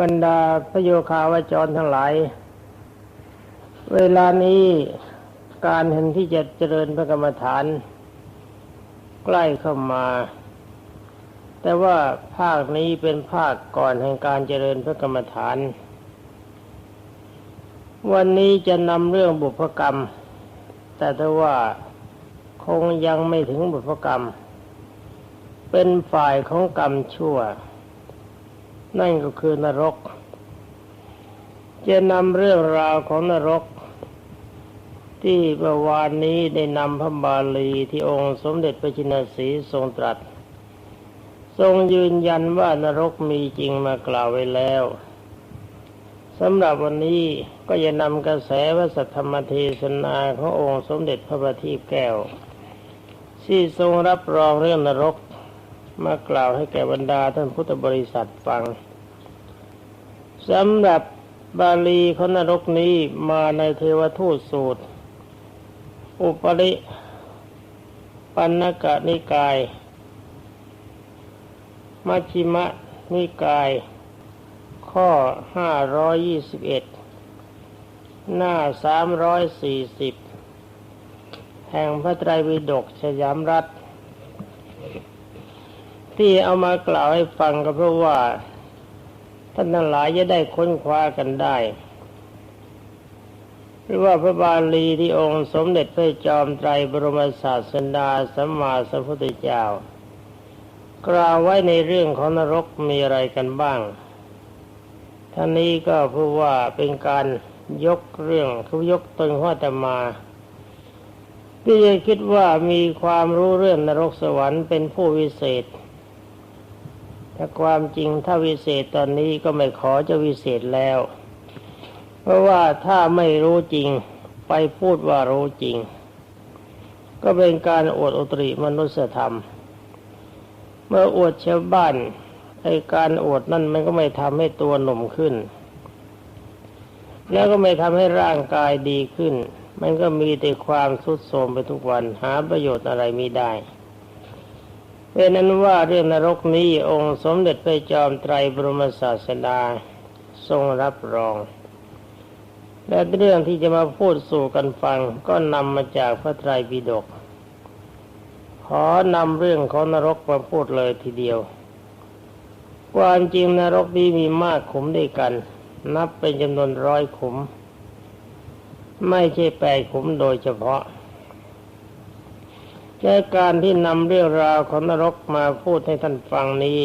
บรรดาพระโยคาวจรทั้งหลาย เวลานี้การเห็นที่จะเจริญพระกรรมฐาน ใกล้เข้ามา แต่ว่าภาคนี้เป็นภาคก่อนแห่งการเจริญพระกรรมฐาน วันนี้จะนำเรื่องบุพกรรม แต่ถ้าว่าคงยังไม่ถึงบุพกรรม เป็นฝ่ายของกรรมชั่ว นั่นก็คือนรก จะนำเรื่องราวของนรก ที่เมื่อวานนี้ได้นำพระบาลีที่องค์สมเด็จพระจินสีทรงตรัส ทรงยืนยันว่านรกมีจริงมากล่าวไว้แล้วสำหรับวันนี้ก็จะนำกระแสวสัทธรรมเทศนาขององค์สมเด็จพระบัณฑิตแก้วที่ทรงรับรองเรื่องนรก มากล่าวให้แก่บรรดาท่านพุทธบริษัทฟังสำหรับบาลีขนรกนี้มาในเทวทูตสูตร อุปริปันนกะนิกาย มัชชิมะนิกาย ข้อห้าร้อยยี่สิบเอ็ดหน้าสามร้อยสี่สิบแห่งพระไตรปิฎกชยามรัฐ ที่เอามากล่าวให้ฟังก็เพราะว่าท่านทั้งหลายจะได้ค้นคว้ากันได้หรือว่าพระบาลีที่องค์สมเด็จพระจอมไตรบรมศาสดาสัมมาสัมพุทธเจ้า กล่าวไว้ในเรื่องของนรกมีอะไรกันบ้าง ท่านนี้ก็เพื่อว่าเป็นการยกเรื่องคือยกตนข้อตมา ที่จะคิดว่ามีความรู้เรื่องนรกสวรรค์เป็นผู้วิเศษ แต่ความจริงถ้าวิเศษตอนนี้ก็ไม่ขอจะวิเศษแล้ว เพราะว่าถ้าไม่รู้จริงไปพูดว่ารู้จริง ก็เป็นการอวดอุตริมนุสธรรม เมื่ออวดชาวบ้านไอการอวดนั่นมันก็ไม่ทำให้ตัวหนุ่มขึ้น แล้วก็ไม่ทำให้ร่างกายดีขึ้น มันก็มีแต่ความทุดโทรมไปทุกวันหาประโยชน์อะไรไม่ได้ เป็นนั้นว่าเรื่องนรกนี้องค์สมเด็จพระจอมไตรบรมศาสดาทรงรับรอง และเรื่องที่จะมาพูดสู่กันฟังก็นำมาจากพระไตรปิฎกขอนำเรื่องของนรกมาพูดเลยทีเดียว ความจริงนรกนี้มีมากขุมด้วยกัน นับเป็นจำนวนร้อยขุม ไม่ใช่แปดขุมโดยเฉพาะ และการที่นำเรื่องราวของนรกมาพูดให้ท่านฟังนี้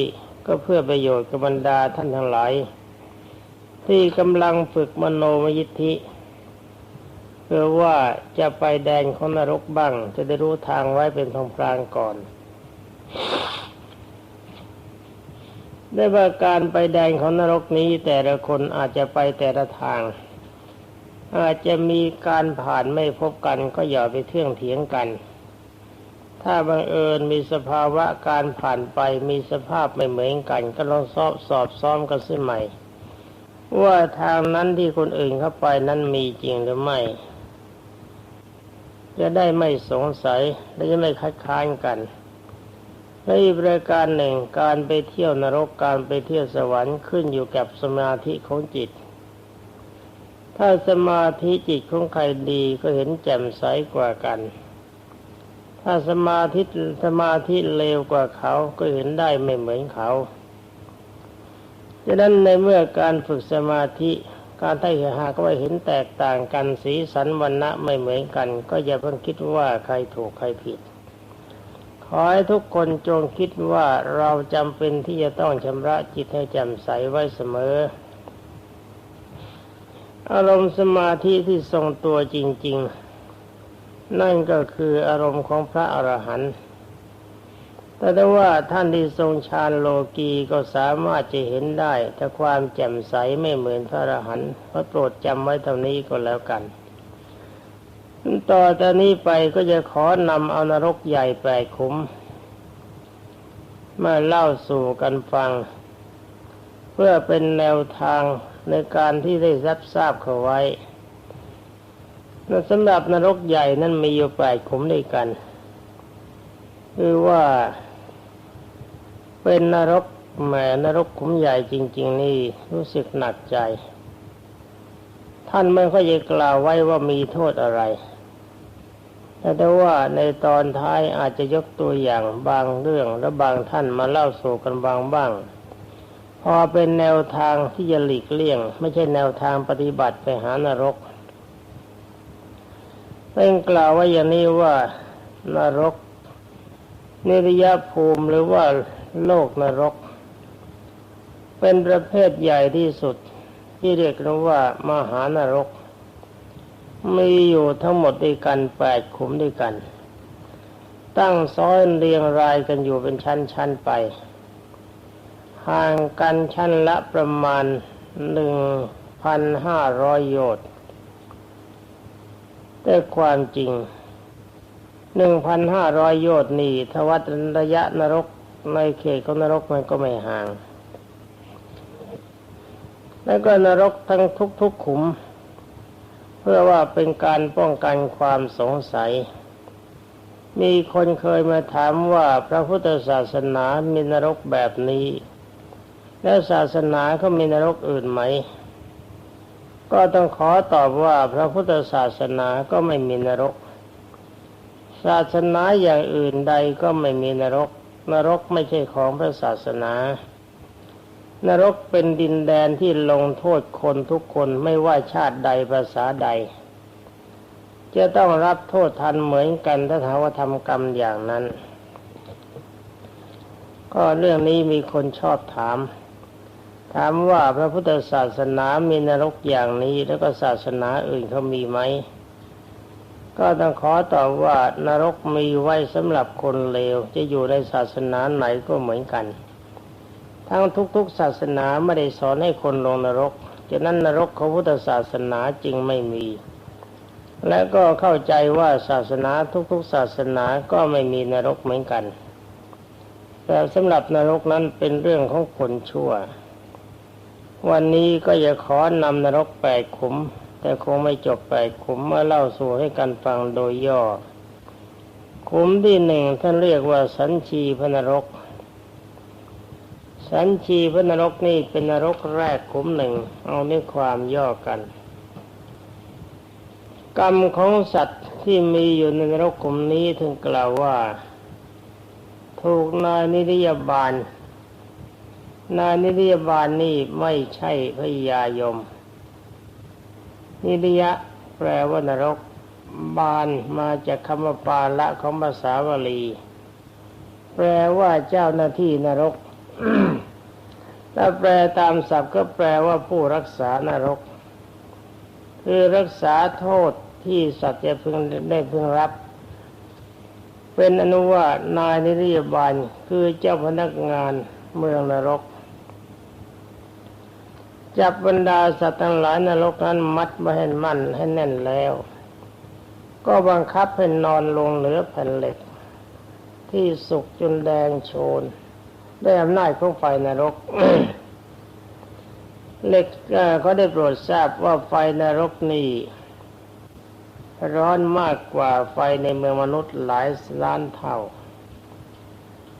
ก็เพื่อประโยชน์กับบรรดาท่านทั้งหลาย ที่กำลังฝึกมโนมยิทธิเพื่อว่าจะไปแดนของนรกบ้าง จะได้รู้ทางไว้เป็นทองพรางก่อน ได้ว่าการไปแดนของนรกนี้แต่ละคนอาจจะไปแต่ละทาง อาจจะมีการผ่านไม่พบกันก็อย่าไปเทื่องเถียงกัน ถ้าบังเอิญมีสภาวะการผ่านไปมีสภาพไม่เหมือนกัน ก็ลองสอบสอบซ้อมกันสิใหม่ ว่าทางนั้นที่คนอื่นเข้าไปนั้นมีจริงหรือไม่ จะได้ไม่สงสัยและจะไม่คัดค้านกันและอีกประการหนึ่งการไปเที่ยวนรกการไปเที่ยวสวรรค์ขึ้นอยู่กับสมาธิของจิต ถ้าสมาธิจิตของใครดีก็เห็นแจ่มใสกว่ากัน ถ้าสมาธิสมาธิเลวกว่าเขาก็เห็นได้ไม่เหมือนเขาดังนั้นในเมื่อการฝึกสมาธิการไต่หากว่าเห็นแตกต่างกันสีสันวันณะไม่เหมือนกัน ก็อย่าเพิ่งคิดว่าใครถูกใครผิด ขอให้ทุกคนจงคิดว่าเราจำเป็นที่จะต้องชำระจิตให้แจ่มใสไว้เสมอ อารมณ์สมาธิที่ทรงตัวจริง ๆ นั่นก็คืออารมณ์ของพระอรหันต์แต่ถ้าว่าท่านที่ทรงฌานโลกีก็สามารถจะเห็นได้ แต่ความแจ่มใสไม่เหมือนพระอรหันต์พระโปรดจำไว้เท่านี้ก็แล้วกัน ต่อจากนี้ไปก็จะขอนำเอานรกใหญ่แปดขุมมาเล่าสู่กันฟัง เพื่อเป็นแนวทางในการที่ได้รับทราบเขาไว้ สำหรับนรกใหญ่นั้นมีอยู่แปดขุมด้วยกัน คือว่าเป็นนรกแหมนรกขุมใหญ่จริง ๆ นี่รู้สึกหนักใจ ท่านไม่ค่อยจะกล่าวไว้ว่ามีโทษอะไร แต่ว่าในตอนท้ายอาจจะยกตัวอย่างบางเรื่องและบางท่านมาเล่าสู่กันบางบ้าง พอเป็นแนวทางที่จะหลีกเลี่ยง ไม่ใช่แนวทางปฏิบัติไปหานรก เป็นกล่าวว่าอย่างนี้ว่านรก นิรยภูมิหรือว่าโลกนรก เป็นประเภทใหญ่ที่สุด ที่เรียกนว่ามหานรก มีอยู่ทั้งหมดด้วยกันแปดขุมด้วยกัน ตั้งซ้อนเรียงรายกันอยู่เป็นชั้นๆไปห่างกันชั้นละประมาณหนึ่งพันห้าร้อยโยชน์ แต่ความจริงหนึ่งพันห้าร้อยโยชนี่ทวัดระยะนรกในเขตของนรกมันก็ไม่ห่าง แล้วก็นรกทั้งทุกๆขุม เพื่อว่าเป็นการป้องกันความสงสัย มีคนเคยมาถามว่าพระพุทธศาสนามีนรกแบบนี้ แล้วศาสนาเขามีนรกอื่นไหม ก็ต้องขอตอบว่าพระพุทธศาสนาก็ไม่มีนรก ศาสนาอย่างอื่นใดก็ไม่มีนรก นรกไม่ใช่ของพระศาสนา นรกเป็นดินแดนที่ลงโทษคนทุกคนไม่ว่าชาติใดภาษาใด จะต้องรับโทษทันเหมือนกันถ้าหาว่าทำกรรมอย่างนั้น ก็เรื่องนี้มีคนชอบถาม ถามว่าพระพุทธศาสนามีนรกอย่างนี้แล้วก็ศาสนาอื่นเขามีไหม ก็ต้องขอตอบว่านรกมีไว้สำหรับคนเลวจะอยู่ในศาสนาไหนก็เหมือนกัน ทั้งทุกๆศาสนาไม่ได้สอนให้คนลงนรกฉะนั้นนรกของพุทธศาสนาจึงไม่มี และก็เข้าใจว่าศาสนาทุกๆศาสนาก็ไม่มีนรกเหมือนกัน แต่สำหรับนรกนั้นเป็นเรื่องของคนชั่ว วันนี้ก็จะขอนำนรกแปดขุม แต่คงไม่จบแปดขุมมาเล่าสู่ให้กันฟังโดยย่อ ขุมที่หนึ่งท่านเรียกว่าสัญชีพนรก สัญชีพนรกนี่เป็นนรกแรกขุมหนึ่งเอาเนื้อความย่อกัน กรรมของสัตว์ที่มีอยู่ในนรกขุมนี้ถึงกล่าวว่า ถูกนายนิรยาบาล นายนิรยาบาลนี่ไม่ใช่พยายม นิรยะแปลว่านรก บาลมาจากคำว่าปาละของภาษาบาลี แปลว่าเจ้าหน้าที่นรกถ้าแปลตามศัพท์ก็แปลว่าผู้รักษานรก คือรักษาโทษที่สัตว์จะพึงได้พึงรับ เป็นอนุว่านายนิรยาบาลคือเจ้าพนักงานเมืองนรก จับบรรดาสัตว์ทั้งหลายนรกนั้นมัดมาให้มั่นให้แน่นแล้ว ก็บังคับให้นอนลงเหนือแผ่นเหล็ก ที่สุกจนแดงโชนด้วยอำนาจของไฟนรกเหล็กเขาได้โปรดทราบว่าไฟนรกนี่ร้อนมากกว่าไฟในเมืองมนุษย์หลายล้านเท่า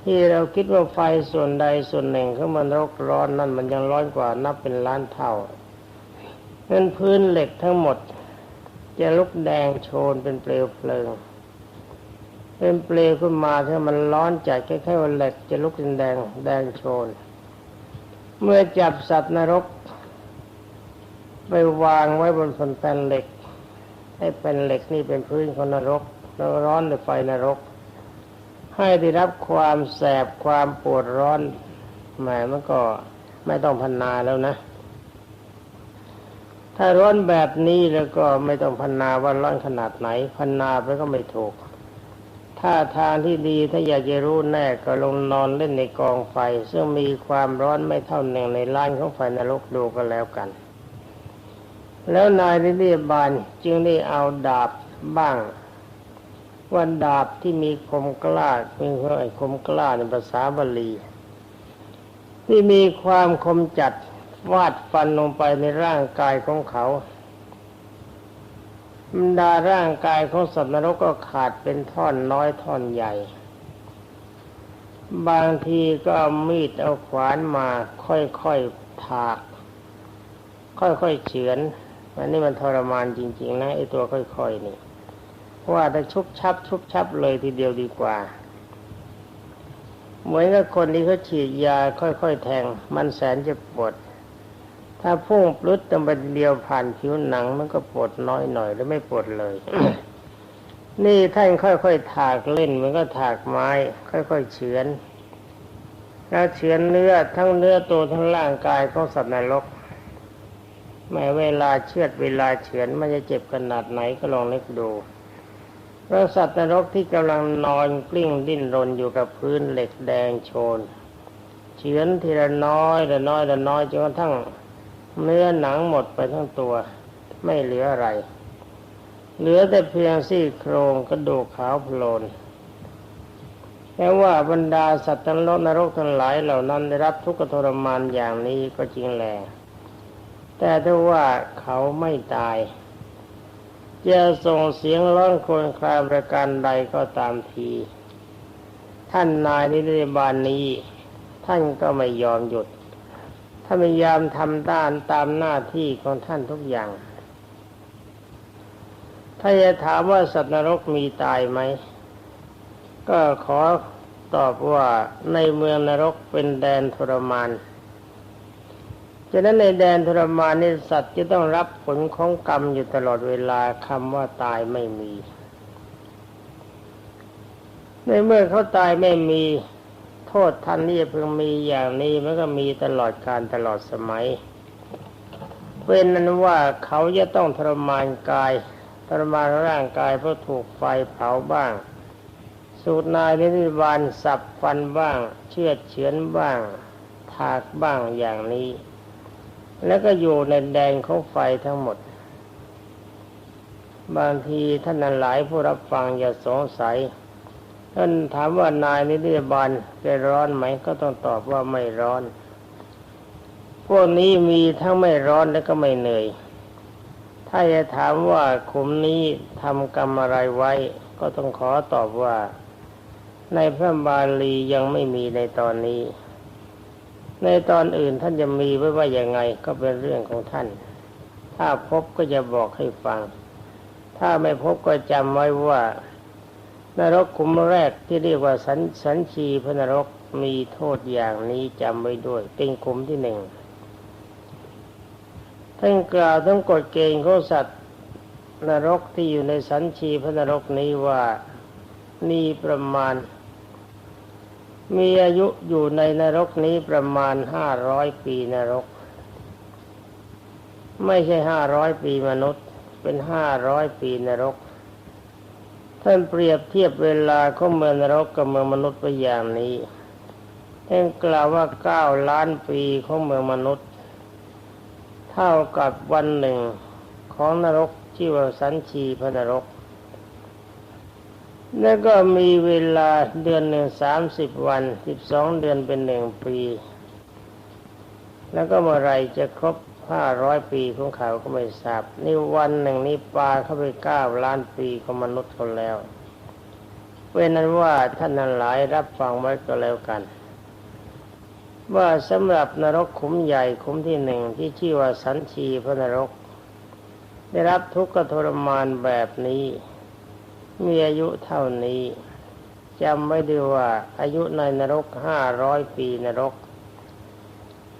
ที่เราคิดว่าไฟส่วนใดส่วนหนึ่งของมนุษย์ร้อนนั่นมันยังร้อนกว่านับเป็นล้านเท่าเงินพื้นเหล็กทั้งหมด จะลุกแดงโชนเป็นเปลวเพลิง เป็นเปลวขึ้นมาถ้ามันร้อนจัดแค่ๆว่าเหล็กจะลุกเป็นแดงแดงโชน เมื่อจับสัตว์นรก ไปวางไว้บนแผ่นเหล็ก ให้เป็นเหล็กนี่เป็นพื้นของนรกแล้วร้อนด้วยไฟนรก ให้ได้รับความแสบความปวดร้อนแหมมันก็ไม่ต้องพันนาแล้วนะ ถ้าร้อนแบบนี้แล้วก็ไม่ต้องพันนาว่าร้อนขนาดไหน พันนาไปก็ไม่ถูก ถ้าทางที่ดีถ้าอยากจะรู้แน่ก็ลงนอนเล่นในกองไฟ ซึ่งมีความร้อนไม่เท่าหนึ่งในล้านของไฟนรกดูก็แล้วกันแล้วนายนิริบาลจึงได้เอาดาบบ้าง วันดาบที่มีคมกล้าเป็นเพื่อไอ้คมกล้าในภาษาบาลีที่มีความคมจัดวาดฟันลงไปในร่างกายของเขาบรรดาร่างกายของสัตว์นรกก็ขาดเป็นท่อนน้อยท่อนใหญ่ บางทีก็เอามีดเอาขวานมาค่อยๆถาก ค่อยๆเฉือนอันนี้มันทรมานจริง ๆ นะไอตัวค่อย ๆ นี่ ว่าถ้าชุบชับชุบชับเลยทีเดียวดีกว่าเหมือนกับคนที่เขาฉีดยาค่อยๆ แทง มันแสนจะปวด ถ้าพุ่งปลุดตำบันเดียวผ่านผิวหนังมันก็ปวดน้อยหน่อยแล้วไม่ปวดเลย นี่ท่านค่อยๆถากเล่นมันก็ถากไม้ ค่อยๆเฉือน แล้วเฉือนเนื้อทั้งเนื้อตัวทั้งร่างกายของสัตว์นรกแม้เวลาเชือดเวลาเฉือนมันจะเจ็บขนาดไหนก็ลองนึกดู พระสัตว์นรกที่กำลังนอนกลิ้งดิ้นรนอยู่กับพื้นเหล็กแดงโชนเฉือนทีละน้อยละน้อยละน้อยจนกระทั่งเนื้อหนังหมดไปทั้งตัวไม่เหลืออะไร เหลือแต่เพียงซี่โครงกระดูกขาวโพลนแค่ว่าบรรดาสัตว์ทั้งโลกนรกทั้งหลายเหล่านั้นได้รับทุกข์ทรมานอย่างนี้ก็จริงแหละแต่ถ้าว่าเขาไม่ตาย จะส่งเสียงร้องครวญครางประการใดก็ตามที ท่านนายนิรบาลนี้ ท่านก็ไม่ยอมหยุดท่านพยายามทำด้านตามหน้าที่ของท่านทุกอย่าง ถ้าจะถามว่าสัตว์นรกมีตายไหม ก็ขอตอบว่าในเมืองนรกเป็นแดนทรมาน ฉะนั้นในแดนทรมานนี่สัตว์จะต้องรับผลของกรรมอยู่ตลอดเวลาคำว่าตายไม่มี ในเมื่อเขาตายไม่มีโทษท่านนี่เพิ่งมีอย่างนี้มันก็มีตลอดการตลอดสมัยเป็นนั้นว่าเขาจะต้องทรมานกายทรมานร่างกายเพราะถูกไฟเผาบ้าง สูตรนายนิบาลสับฟันบ้าง เชือดเฉือนบ้าง ถากบ้างอย่างนี้ แล้วก็อยู่ในแดนของไฟทั้งหมด บางทีท่านนั้นหลายผู้รับฟังอย่าสงสัย ท่านถามว่านายนิติบาลจะร้อนไหมก็ต้องตอบว่าไม่ร้อน พวกนี้มีทั้งไม่ร้อนและก็ไม่เหนื่อย ถ้าจะถามว่าขุมนี้ทำกรรมอะไรไว้ ก็ต้องขอตอบว่า ในพระบาลียังไม่มีในตอนนี้ ในตอนอื่นท่านจะมีไว้ว่าอย่างไงก็เป็นเรื่องของท่าน ถ้าพบก็จะบอกให้ฟัง ถ้าไม่พบก็จำไว้ว่านรกขุมแรกที่เรียกว่าสันสันชีพนรกมีโทษอย่างนี้จำไว้ด้วย เป็นขุมที่หนึ่งท่านกล่าวทั้งกฎเกณฑ์ของสัตว์นรกที่อยู่ในสันชีพนรกนี้ว่ามีประมาณ มีอายุอยู่ในนรกนี้ประมาณห้าร้อยปีนรก ไม่ใช่ห้าร้อยปีมนุษย์ เป็นห้าร้อยปีนรก ท่านเปรียบเทียบเวลาของเมืองนรกกับเมืองมนุษย์ไปอย่างนี้ท่านกล่าวว่าเก้าล้านปีของเมืองมนุษย์ เท่ากับวันหนึ่งของนรกที่ว่าสันชีพนรก แล้วก็มีเวลาเดือนหนึ่งสามสิบวันสิบสองเดือนเป็นหนึ่งปี แล้วก็เมื่อไรจะครบห้าร้อยปีของเขาก็ไม่ทราบนี่วันหนึ่งนี้ปลาเข้าไปเก้าล้านปีของมนุษย์คนแล้วเป็นนั้นว่าท่านนั้นหลายรับฟังไว้ก็แล้วกัน ว่าสำหรับนรกขุมใหญ่ขุมที่หนึ่งที่ชื่อว่าสันชีพระนรก ได้รับทุกข์ทรมานแบบนี้ มีอายุเท่านี้จำไว้ด้วยว่าอายุในนรกห้าร้อยปีนรก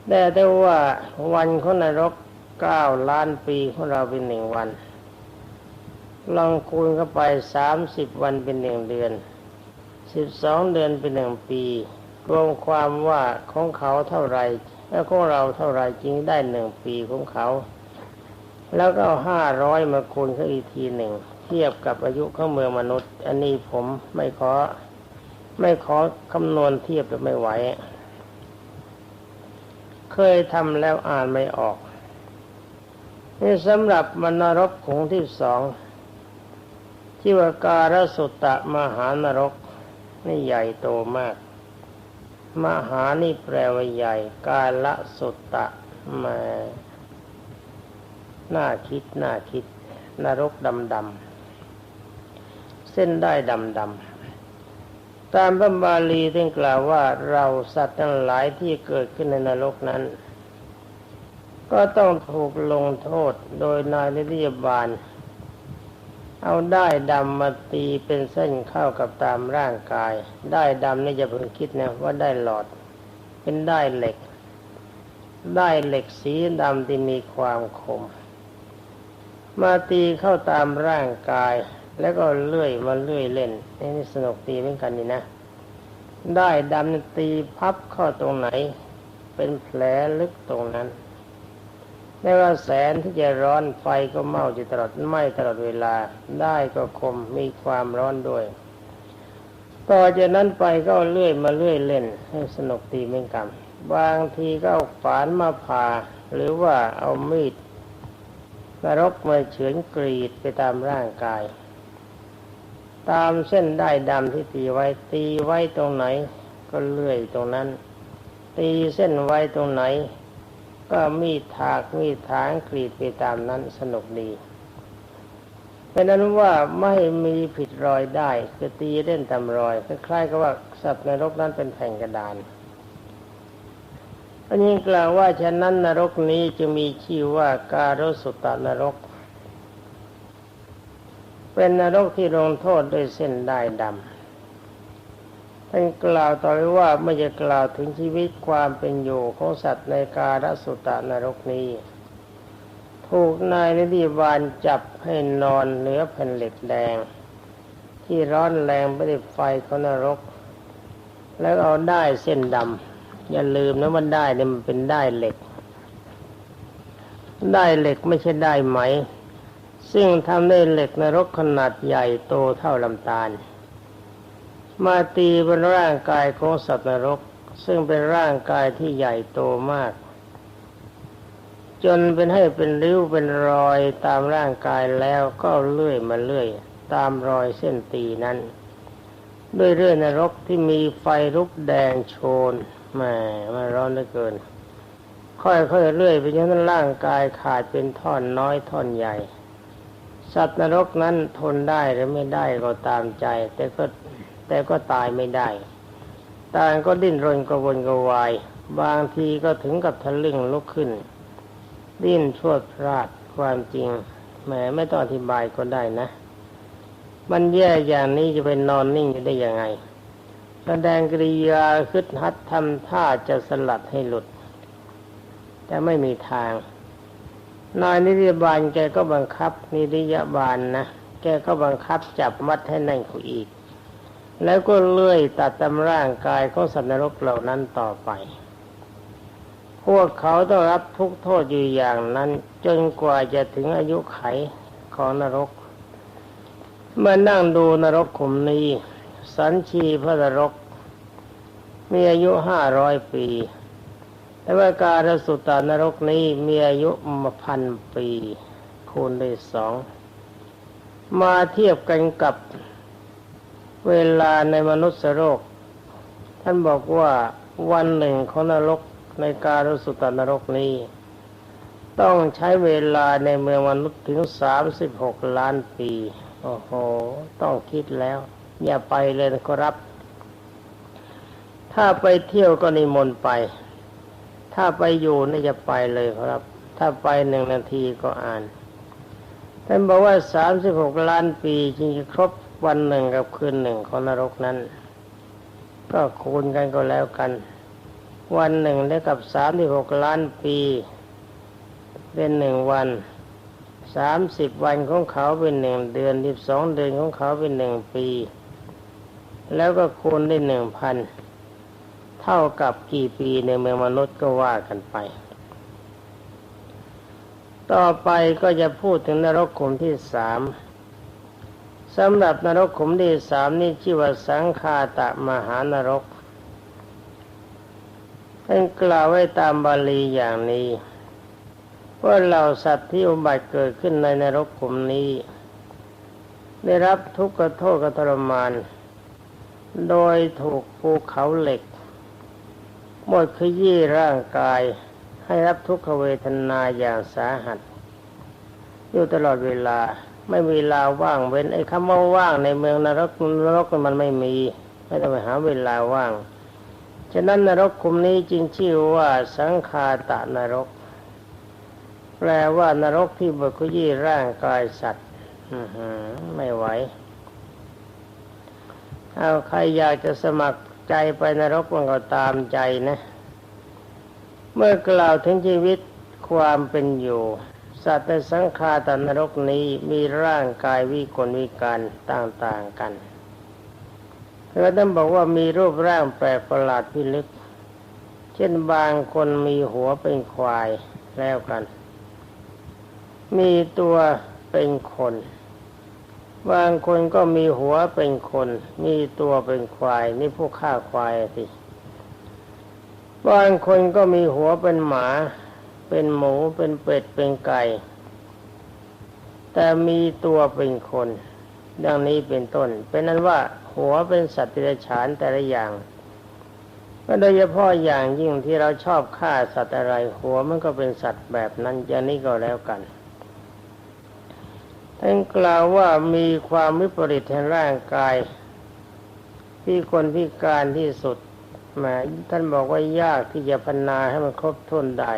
แต่ได้ว่าวันของนรกเก้าล้านปีของเราเป็นหนึ่งวันลองคูณเข้าไปสามสิบวันเป็นหนึ่งเดือนสิบสองเดือนเป็นหนึ่งปี รวมความว่าของเขาเท่าไรและของเราเท่าไรจริงได้หนึ่งปีของเขา แล้วก็ห้าร้อยมาคูณเข้าอีกทีหนึ่ง เทียบกับอายุของเมืองมนุษย์ อันนี้ผมไม่ขอ ไม่ขอคำนวณเทียบไม่ไหว เคยทำแล้วอ่านไม่ออก นี่สำหรับมนรกขงที่สองที่ว่าการสุตตะมหานรก นี่ใหญ่โตมาก มหานี่แปลว่าใหญ่ กาละสุตตะมาน่าคิดน่าคิดนรกดำดำ เส้นได้ดำดำตามพระบาลีท่านกล่าวว่าเราสัตว์ทั้งหลายที่เกิดขึ้นในนรกนั้น ก็ต้องถูกลงโทษโดยนายนิติบาล เอาได้ดำมาตีเป็นเส้นเข้ากับตามร่างกาย ได้ดำนี่จะเพิ่งคิดนะว่าได้หลอด เป็นได้เหล็ก ได้เหล็กสีดำที่มีความคมมาตีเข้าตามร่างกาย แล้วก็เลื่อยมาเลื่อยเล่นนี่สนุกตีเหมือนกันนี่นะ ได้ดำตีพับเข้าตรงไหน เป็นแผลลึกตรงนั้นแล้วก็แสนที่จะร้อนไฟก็เมาอยู่ตลอดไม้ตลอดเวลา ได้ก็คมมีความร้อนด้วย ต่อจากนั้นไปก็เลื่อยมาเลื่อยเล่น ให้สนุกตีเหมือนกันบางทีก็เอาฝานมาผ่า หรือว่าเอามีดนรกมาเฉือนกรีดไปตามร่างกาย ตามเส้นได้ดำที่ตีไว้ ตีไว้ตรงไหน ก็เลื่อยตรงนั้น ตีเส้นไว้ตรงไหน ก็มีถากมีถางกรีดไปตามนั้นสนุกดีเป็นนั้นว่าไม่มีผิดรอยได้คือตีเล่นตามรอยคล้ายๆกับว่าสัตว์ในรกนั้นเป็นแผ่นกระดานอันนี้กล่าวว่าฉะนั้นนรกนี้จะมีชื่อว่าการสุตตนรก เป็นนรกที่ลงโทษด้วยเส้นได้ดำท่านกล่าวต่อไปว่าไม่จะกล่าวถึงชีวิตความเป็นอยู่ของสัตว์ในการสุตานรกนี้ ถูกนายนิติบาลจับให้นอนเหนือแผ่นเหล็กแดง ที่ร้อนแรงไปด้วยไฟของนรก แล้วเอาได้เส้นดำอย่าลืมนะมันได้เนี่ยมันเป็นได้เหล็ก ได้เหล็กไม่ใช่ได้ไหม ซึ่งทำด้วยเหล็กนรกขนาดใหญ่โตเท่าลำตาล มาตีบนร่างกายของสัตว์นรก ซึ่งเป็นร่างกายที่ใหญ่โตมาก จนเป็นให้เป็นริ้วเป็นรอยตามร่างกายแล้วก็เลื่อยมาเลื่อย ตามรอยเส้นตีนั้น ด้วยเรื่อยนรกที่มีไฟลุกแดงโชนแหมมันร้อนเหลือเกิน ค่อยๆเลื่อยไปจนนั้นร่างกายขาดเป็นท่อนน้อยท่อนใหญ่ สัตว์นรกนั้นทนได้หรือไม่ได้ก็ตามใจ แต่ก็แต่ก็ตายไม่ได้ต่างก็ดิ้นรนกระวนกระวาย บางทีก็ถึงกับทะลึ่งลุกขึ้น ดิ้นชวดพลาดความจริงแหมไม่ต้องอธิบายก็ได้นะ มันแย่อย่างนี้จะไปนอนนิ่งอยู่ได้ยังไง แสดงกริยาคึดฮัดทำท่าจะสลัดให้หลุด แต่ไม่มีทาง นายนิติบาลแกก็บังคับนิติยบาลนะแกก็บังคับจับมัดให้นั่งคุอีก แล้วก็เลื่อยตัดตำร่างกายของสัตว์นรกเหล่านั้นต่อไป พวกเขาต้องรับทุกโทษอยู่อย่างนั้น จนกว่าจะถึงอายุไขของนรก เมื่อนั่งดูนรกขุมนี้ สันชีพระนรก มีอายุห้าร้อยปี แต่ว่าการสุตานรกนี้มีอายุมาพันปีคูณด้วยสอง มาเทียบกันกับเวลาในมนุษย์โลกท่านบอกว่าวันหนึ่งของนรกในการสุตานรกนี้ ต้องใช้เวลาในเมืองมนุษย์ถึงสามสิบหกล้านปี โอ้โห ต้องคิดแล้ว อย่าไปเลยนะครับ ถ้าไปเที่ยวก็นิมนต์ไป ถ้าไปอยู่นี่จะไปเลยครับ ถ้าไปหนึ่งนาทีก็อ่านท่านบอกว่าสามสิบหกล้านปีจึงจะครบวันหนึ่งกับคืนหนึ่งของนรกนั้น ก็คูณกันก็แล้วกัน วันหนึ่งได้กับสามสิบหกล้านปี เป็นหนึ่งวันสามสิบวันของเขาเป็นหนึ่งเดือนสิบสองเดือนของเขาเป็นหนึ่งปี แล้วก็คูณได้หนึ่งพัน เท่ากับกี่ปีในเมืองมนุษย์ก็ว่ากันไป ต่อไปก็จะพูดถึงนรกขุมที่สามสำหรับนรกขุมที่สามนี่ชื่อว่าสังคาตะมหานรกท่านกล่าวไว้ตามบาลีอย่างนี้ว่าเหล่าสัตว์ที่อุบัติเกิดขึ้นในนรกขุมนี้ ได้รับทุกข์โทษกทรมาน โดยถูกภูเขาเหล็ก หมดขยี้ร่างกายให้รับทุกขเวทนาอย่างสาหัส อยู่ตลอดเวลาไม่มีเวลาว่างเว้นไอ้คำว่าว่างในเมืองนรกนรกมันไม่มี ไม่ต้องไปหาเวลาว่าง ฉะนั้นนรกคุมนี้จึงชื่อว่าสังคาตะนรก แปลว่านรกที่บดขยี้ร่างกายสัตว์ไม่ไหวเอาใครอยากจะสมัคร ใจไปนรกมันก็ตามใจนะ เมื่อกล่าวถึงชีวิตความเป็นอยู่ สัตว์ในสังขารตนรกนี้มีร่างกายวิกลวิการต่างๆกันแล้วท่านบอกว่ามีรูปร่างแปลกประหลาดพิลึก เช่นบางคนมีหัวเป็นควายแล้วกัน มีตัวเป็นคน บางคนก็มีหัวเป็นคน มีตัวเป็นควาย นี่พวกฆ่าควายสิ บางคนก็มีหัวเป็นหมา เป็นหมู เป็นเป็ด เป็นไก่ แต่มีตัวเป็นคน ดังนี้เป็นต้น เป็นนั้นว่าหัวเป็นสัตว์ติรฉานแต่ละอย่างก็โดยเฉพาะอย่างยิ่งที่เราชอบฆ่าสัตว์อะไร หัวมันก็เป็นสัตว์แบบนั้นอย่างนี้ก็แล้วกัน ท่านกล่าวว่ามีความวิปริตแห่งร่างกาย ที่คนพิการที่สุดแมาท่านบอกว่ายากที่จะพันนาให้มันครบถ้วนได้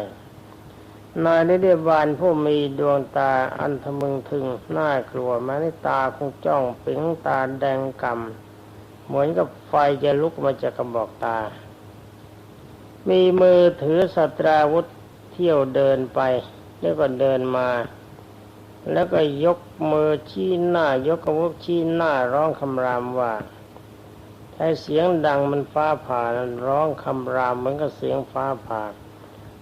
นายนิเดบาลผู้มีดวงตาอันทะมึงถึงน่ากลัวมาในตาคงจ้องปิงตาแดงกำเหมือนกับไฟจะลุกมาจากกระบอกตา มีมือถือสตราวุธเที่ยวเดินไป แล้วก็เดินมา แล้วก็ยกมือชี้หน้ายกกระวุธชี้หน้าร้องคำรามว่าใช้เสียงดังมันฟ้าผ่านั้นร้องคำรามเหมือนกับเสียงฟ้าผ่า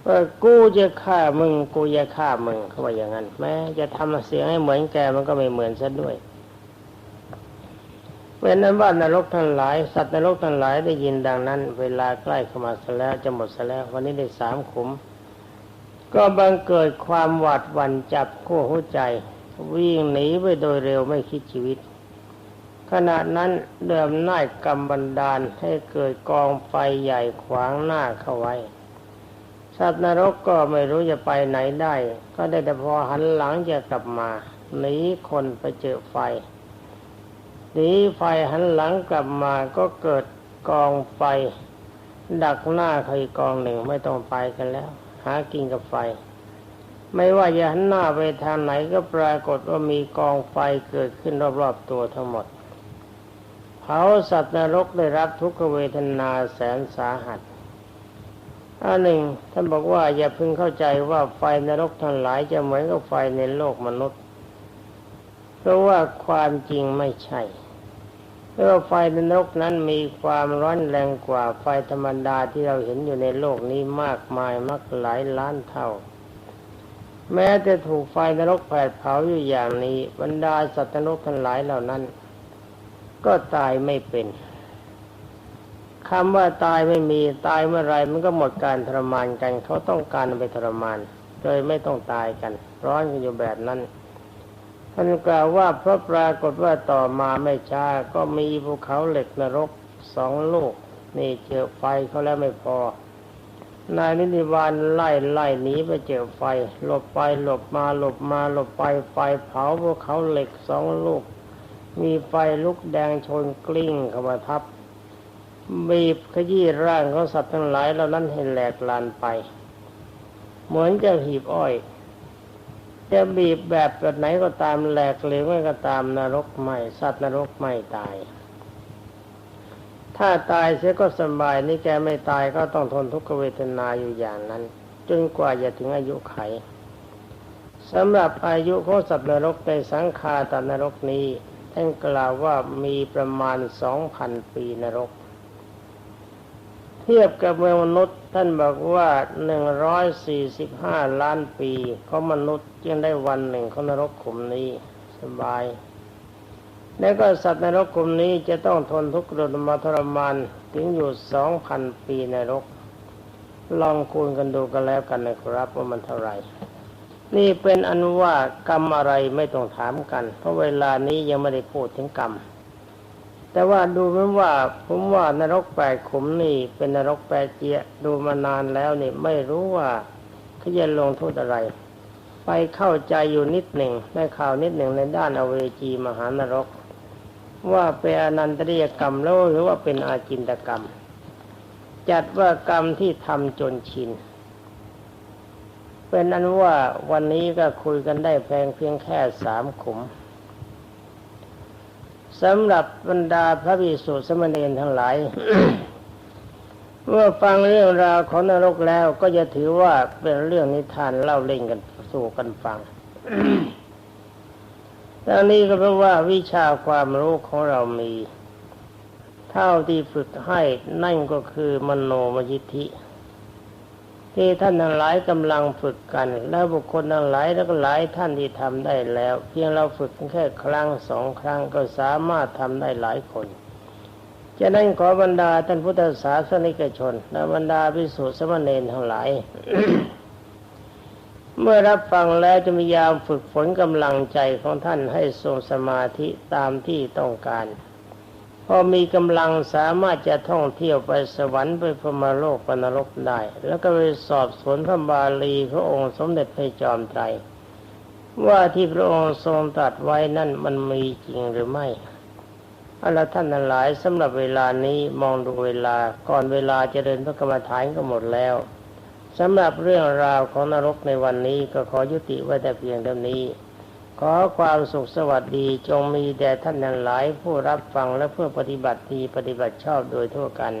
ว่ากูจะฆ่ามึงกูจะฆ่ามึงเขาว่าอย่างนั้น แม้จะทำเสียงให้เหมือนแกมันก็ไม่เหมือนซะด้วยเป็นนั้นว่านรกทั้งหลาย สัตว์นรกทั้งหลายได้ยินดังนั้น เวลาใกล้เข้ามาซะแล้วจะหมดซะแล้ว วันนี้ได้สามขุม ก็บังเกิดความหวาดหวั่นจับขั้วหัวใจ วิ่งหนีไปโดยเร็วไม่คิดชีวิต ขณะนั้นเดิมน่ายกรรมบันดาลให้เกิดกองไฟใหญ่ขวางหน้าเข้าไว้สัตว์นรกก็ไม่รู้จะไปไหนได้ ก็ได้แต่พอหันหลังจะกลับมาหนีคนไปเจอไฟหนีไฟหันหลังกลับมาก็เกิดกองไฟ ดักหน้าใครกองหนึ่งไม่ต้องไปกันแล้ว หากินกับไฟ ไม่ว่าจะหันหน้าไปทางไหนก็ปรากฏว่ามีกองไฟเกิดขึ้นรอบๆตัวทั้งหมดเผาสัตว์นรกได้รับทุกขเวทนาแสนสาหัสอันหนึ่งท่านบอกว่าอย่าพึงเข้าใจว่าไฟนรกทั้งหลายจะเหมือนกับไฟในโลกมนุษย์ เพราะว่าความจริงไม่ใช่ เพราะว่าไฟในนรกนั้นมีความร้อนแรงกว่าไฟธรรมดาที่เราเห็นอยู่ในโลกนี้มากมายมากหลายล้านเท่า แม้จะถูกไฟนรกแผดเผาอยู่อย่างนี้ บรรดาสัตว์นรกทั้งหลายเหล่านั้น ก็ตายไม่เป็นคำว่าตายไม่มีตายเมื่อไรมันก็หมดการทรมานกัน เขาต้องการไปทรมาน โดยไม่ต้องตายกัน ร้อนกันอยู่แบบนั้น ท่านกล่าวว่าเพราะปรากฏว่าต่อมาไม่ช้าก็มีภูเขาเหล็กนรกสองลูก นี่เจอไฟเขาแล้วไม่พอ นายนิติวานไล่ไล่หนีไปเจอไฟ หลบไปหลบมาหลบมาหลบไปไฟเผาภูเขาเหล็กสองลูก มีไฟลุกแดงชนกลิ้งเข้ามาทับบีบขยี้ร่างของสัตว์ทั้งหลายเหล่านั้นให้แหลกลานไป เหมือนจะหีบอ้อย จะบีบแบบแบบไหนก็ตามแหลกเหลวก็ตามนรกไม่สัตว์นรกไม่ตาย ถ้าตายเสียก็สบายนี่แกไม่ตายก็ต้องทนทุกขเวทนาอยู่อย่างนั้น จนกว่าจะถึงอายุไขสำหรับอายุของสัตว์นรกในสังขาตนรกนี้ท่านกล่าวว่ามีประมาณสองพันปีนรก ทียบกับเมืองมนุษย์ ท่านบอกว่าหนึ่งร้อยสี่สิบห้าล้านปีเขามนุษย์ยังได้วันหนึ่งเขานรกขุมนี้สบาย แล้วก็สัตว์นรกขุมนี้จะต้องทนทุกข์ทรมาทรมานถึงอยู่สองพันปีนรก ลองคูณกันดูกันแล้วกันนะครับว่ามันเท่าไหร่ นี่เป็นอันว่ากรรมอะไรไม่ต้องถามกัน เพราะเวลานี้ยังไม่ได้พูดถึงกรรม แต่ว่าดูเหมือนว่า ผมว่านรกแปดขุมนี่ เป็นนรกแปดเจียดูมานานแล้วนี่ไม่รู้ว่าเขาจะลงโทษอะไร ไปเข้าใจอยู่นิดหนึ่งได้ข่าวนิดหนึ่งในด้านอเวจีมหานรก ว่าเป็นอนันตริยกรรมแล้วหรือว่าเป็นอาจินตกรรม จัดว่ากรรมที่ทำจนชินเป็นอันว่าวันนี้ก็คุยกันได้แพงเพียงแค่สามขุม สำหรับบรรดาพระภิกษุสมณีทั้งหลาย เมื่อฟังเรื่องราวของนรกแล้วก็จะถือว่าเป็นเรื่องนิทานเล่าเล่นกันสู่กันฟังทั้งนี้ก็เพราะว่าวิชาความรู้ของเรามี เท่าที่ฝึกให้นั่นก็คือมโนมยิทธิ ที่ท่านทั้งหลายกำลังฝึกกัน แล้วบุคคลทั้งหลายแล้วก็หลายท่านที่ทำได้แล้ว เพียงเราฝึกแค่ครั้งสองครั้งก็สามารถทำได้หลายคนฉะนั้นขอบรรดาท่านพุทธศาสนิกชนและบรรดาพิสุทธิสมณเณรทั้งหลาย เมื่อรับฟังแล้วจะพยายามฝึกฝนกำลังใจของท่านให้ทรงสมาธิตามที่ต้องการ พอมีกำลังสามารถจะท่องเที่ยวไปสวรรค์ไปพรหมโลกปนรกได้ แล้วก็ไปสอบสวนพระบาลีพระองค์สมเด็จพระจอมไตร ว่าที่พระองค์ทรงตรัสไว้นั่นมันมีจริงหรือไม่เอาละท่านทั้งหลายสำหรับเวลานี้มองดูเวลาก่อนเวลาจะเดินพระกรรมฐานก็หมดแล้วสำหรับเรื่องราวของนรกในวันนี้ก็ขอยุติไว้แต่เพียงเท่านี้ ขอความสุขสวัสดีจงมีแด่ท่านทั้งหลายผู้รับฟังและเพื่อปฏิบัติดีปฏิบัติชอบโดยทั่วกัน